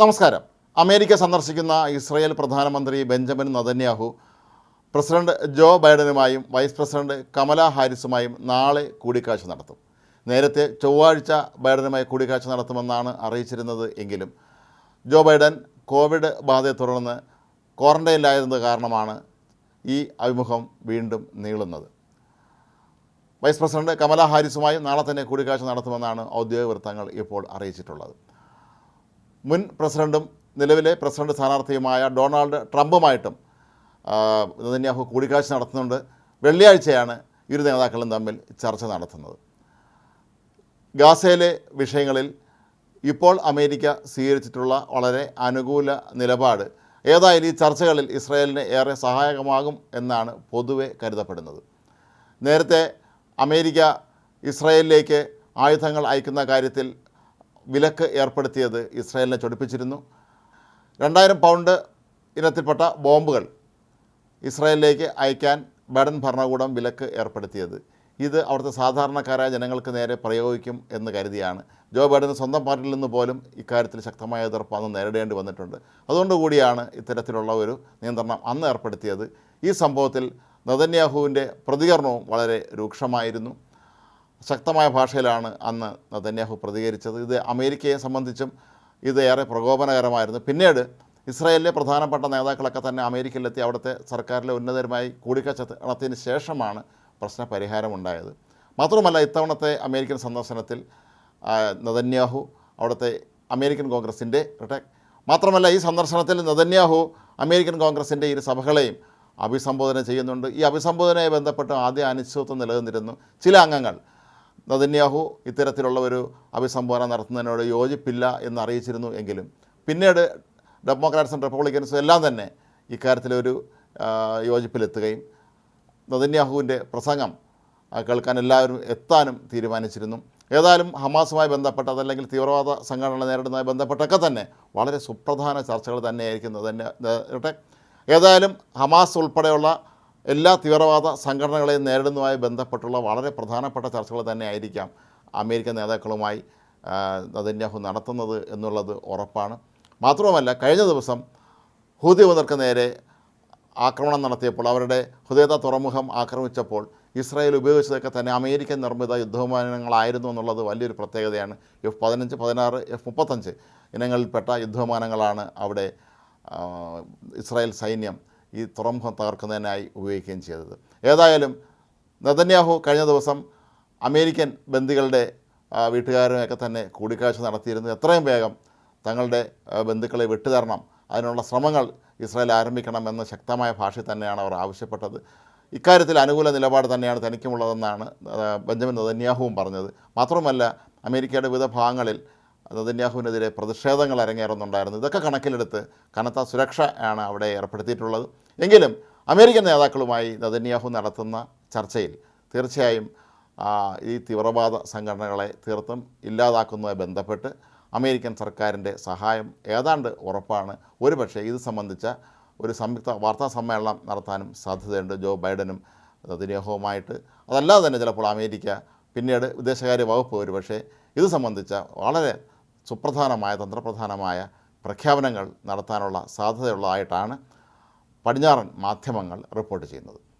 നമസ്കാരം. അമേരിക്ക സന്ദർശിക്കുന്ന ഇസ്രായേൽ പ്രധാനമന്ത്രി ബെഞ്ചമിൻ നതന്യാഹു പ്രസിഡന്റ് ജോ ബൈഡനുമായും വൈസ് പ്രസിഡന്റ് കമല ഹാരിസുമായും നാളെ കൂടിക്കാഴ്ച നടത്തും. നേരത്തെ ചൊവ്വാഴ്ച ബൈഡനുമായി കൂടിക്കാഴ്ച നടത്തുമെന്നാണ് അറിയിച്ചിരുന്നത് എങ്കിലും ജോ ബൈഡൻ കോവിഡ് ബാധയെ തുടർന്ന് ക്വാറന്റൈനിലായിരുന്നത് കാരണമാണ് ഈ അഭിമുഖം വീണ്ടും നീളുന്നത്. വൈസ് പ്രസിഡന്റ് കമല ഹാരിസുമായും നാളെ തന്നെ കൂടിക്കാഴ്ച നടത്തുമെന്നാണ് ഔദ്യോഗിക വൃത്തങ്ങൾ ഇപ്പോൾ അറിയിച്ചിട്ടുള്ളത്. മുൻ പ്രസിഡന്റും നിലവിലെ പ്രസിഡന്റ് സ്ഥാനാർത്ഥിയുമായ ഡൊണാൾഡ് ട്രംപുമായിട്ടും നെതന്യാഹു കൂടിക്കാഴ്ച നടത്തുന്നുണ്ട്. വെള്ളിയാഴ്ചയാണ് ഇരു നേതാക്കളും തമ്മിൽ ചർച്ച നടത്തുന്നത്. ഗാസയിലെ വിഷയങ്ങളിൽ ഇപ്പോൾ അമേരിക്ക സ്വീകരിച്ചിട്ടുള്ള വളരെ അനുകൂല നിലപാട്. ഏതായാലും ഈ ചർച്ചകളിൽ ഇസ്രായേലിന് ഏറെ സഹായകമാകും എന്നാണ് പൊതുവെ കരുതപ്പെടുന്നത്. നേരത്തെ അമേരിക്ക ഇസ്രായേലിലേക്ക് ആയുധങ്ങൾ അയക്കുന്ന കാര്യത്തിൽ വിലക്ക് ഏർപ്പെടുത്തിയത് ഇസ്രായേലിനെ ചൊടിപ്പിച്ചിരുന്നു. രണ്ടായിരം പൗണ്ട് ഇനത്തിൽപ്പെട്ട ബോംബുകൾ ഇസ്രായേലിലേക്ക് അയക്കാൻ ബൈഡൻ ഭരണകൂടം വിലക്ക് ഏർപ്പെടുത്തിയത്. ഇത് അവിടുത്തെ സാധാരണക്കാരായ ജനങ്ങൾക്ക് നേരെ പ്രയോഗിക്കും എന്ന് കരുതിയാണ്. ജോ ബൈഡന് സ്വന്തം പാർട്ടിയിൽ നിന്ന് പോലും ഇക്കാര്യത്തിൽ ശക്തമായ എതിർപ്പ് അന്ന് നേരിടേണ്ടി വന്നിട്ടുണ്ട്. അതുകൊണ്ട് കൂടിയാണ് ഇത്തരത്തിലുള്ള ഒരു നിയന്ത്രണം അന്ന് ഏർപ്പെടുത്തിയത്. ഈ സംഭവത്തിൽ നതന്യാഹുവിന്റെ പ്രതികരണവും വളരെ രൂക്ഷമായിരുന്നു. ശക്തമായ ഭാഷയിലാണ് അന്ന് നതന്യാഹു പ്രതികരിച്ചത്. ഇത് അമേരിക്കയെ സംബന്ധിച്ചും ഇത് ഏറെ പ്രകോപനകരമായിരുന്നു. പിന്നീട് ഇസ്രായേലിലെ പ്രധാനപ്പെട്ട നേതാക്കളൊക്കെ തന്നെ അമേരിക്കയിലെത്തി അവിടുത്തെ സർക്കാരിലെ ഉന്നതരുമായി കൂടിക്കാഴ്ച നടത്തിയതിന് ശേഷമാണ് പ്രശ്ന പരിഹാരമുണ്ടായത്. മാത്രമല്ല ഇത്തവണത്തെ അമേരിക്കൻ സന്ദർശനത്തിൽ നതന്യാഹു അവിടുത്തെ അമേരിക്കൻ കോൺഗ്രസിന്റെ മാത്രമല്ല ഈ സന്ദർശനത്തിൽ നതന്യാഹു അമേരിക്കൻ കോൺഗ്രസിന്റെ ഇരു സഭകളെയും അഭിസംബോധന ചെയ്യുന്നുണ്ട്. ഈ അഭിസംബോധനയെ ബന്ധപ്പെട്ട് ആദ്യ അനിശ്ചിതത്വം നിലനിന്നിരുന്നു. ചില അംഗങ്ങൾ നദന്യാഹു ഇത്തരത്തിലുള്ള ഒരു അഭിസംബോധന നടത്തുന്നതിനോട് യോജിപ്പില്ല എന്ന് അറിയിച്ചിരുന്നു എങ്കിലും. പിന്നീട് ഡെമോക്രാറ്റ്സും റിപ്പബ്ലിക്കൻസും എല്ലാം തന്നെ ഇക്കാര്യത്തിലൊരു യോജിപ്പിലെത്തുകയും നദന്യാഹുവിന്റെ പ്രസംഗം കേൾക്കാൻ എല്ലാവരും എത്താനും തീരുമാനിച്ചിരുന്നു. ഏതായാലും ഹമാസുമായി ബന്ധപ്പെട്ട അതല്ലെങ്കിൽ തീവ്രവാദ സംഘടന നേരിടുന്നതുമായി ബന്ധപ്പെട്ടൊക്കെ തന്നെ വളരെ സുപ്രധാന ചർച്ചകൾ തന്നെയായിരിക്കും. തന്നെ ഏതായാലും ഹമാസ് ഉൾപ്പെടെയുള്ള എല്ലാ തീവ്രവാദ സംഘടനകളെയും നേരിടുന്നതുമായി ബന്ധപ്പെട്ടുള്ള വളരെ പ്രധാനപ്പെട്ട ചർച്ചകൾ തന്നെ ആയിരിക്കാം അമേരിക്കൻ നേതാക്കളുമായി നദന്യാഹു നടത്തുന്നത് എന്നുള്ളത് ഉറപ്പാണ്. മാത്രവുമല്ല കഴിഞ്ഞ ദിവസം ഹൂതി മുതർക്ക് നേരെ ആക്രമണം നടത്തിയപ്പോൾ അവരുടെ ഹുദയത തുറമുഖം ആക്രമിച്ചപ്പോൾ ഇസ്രായേൽ ഉപയോഗിച്ചതൊക്കെ തന്നെ അമേരിക്കൻ നിർമ്മിത യുദ്ധവിമാനങ്ങളായിരുന്നു എന്നുള്ളത് വലിയൊരു പ്രത്യേകതയാണ്. എഫ് പതിനഞ്ച് പതിനാറ് എഫ് മുപ്പത്തഞ്ച് ഇനങ്ങളിൽപ്പെട്ട യുദ്ധവിമാനങ്ങളാണ് അവിടെ ഇസ്രായേൽ സൈന്യം ഈ തുറമുഖം തകർക്കുന്നതിനായി ഉപയോഗിക്കുകയും ചെയ്തത്. ഏതായാലും നദന്യാഹു കഴിഞ്ഞ ദിവസം അമേരിക്കൻ ബന്ദികളുടെ വീട്ടുകാരുമൊക്കെ തന്നെ കൂടിക്കാഴ്ച നടത്തിയിരുന്നു. എത്രയും വേഗം തങ്ങളുടെ ബന്ധുക്കളെ വിട്ടുതരണം. അതിനുള്ള ശ്രമങ്ങൾ ഇസ്രായേൽ ആരംഭിക്കണം എന്ന ശക്തമായ ഭാഷയിൽ തന്നെയാണ് അവർ ആവശ്യപ്പെട്ടത്. ഇക്കാര്യത്തിൽ അനുകൂല നിലപാട് തന്നെയാണ് തനിക്കുമുള്ളതെന്നാണ് ബെഞ്ചമിൻ നദന്യാഹുവും പറഞ്ഞത്. മാത്രമല്ല അമേരിക്കയുടെ വിവിധ ഭാഗങ്ങളിൽ നദന്യാഹുവിനെതിരെ പ്രതിഷേധങ്ങൾ അരങ്ങേറുന്നുണ്ടായിരുന്നു. ഇതൊക്കെ കണക്കിലെടുത്ത് കനത്ത സുരക്ഷ ആണ് അവിടെ ഏർപ്പെടുത്തിയിട്ടുള്ളത്. എങ്കിലും അമേരിക്കൻ നേതാക്കളുമായി നദന്യാഹു നടത്തുന്ന ചർച്ചയിൽ തീർച്ചയായും ഈ തീവ്രവാദ സംഘടനകളെ തീർത്തും ഇല്ലാതാക്കുന്നതുമായി ബന്ധപ്പെട്ട് അമേരിക്കൻ സർക്കാരിന്റെ സഹായം ഏതാണ്ട് ഉറപ്പാണ്. ഒരുപക്ഷെ ഇത് സംബന്ധിച്ച ഒരു സംയുക്ത വാർത്താ സമ്മേളനം നടത്താനും സാധ്യതയുണ്ട് ജോ ബൈഡനും നദന്യാഹുവുമായിട്ട്. അതല്ലാതെ തന്നെ ചിലപ്പോൾ അമേരിക്ക പിന്നീട് വിദേശകാര്യ വകുപ്പ് ഒരുപക്ഷെ ഇത് സംബന്ധിച്ച വളരെ സുപ്രധാനമായ തന്ത്രപ്രധാനമായ പ്രഖ്യാപനങ്ങൾ നടത്താനുള്ള സാധ്യതയുള്ളതായിട്ടാണ് പടിഞ്ഞാറൻ മാധ്യമങ്ങൾ റിപ്പോർട്ട് ചെയ്യുന്നത്.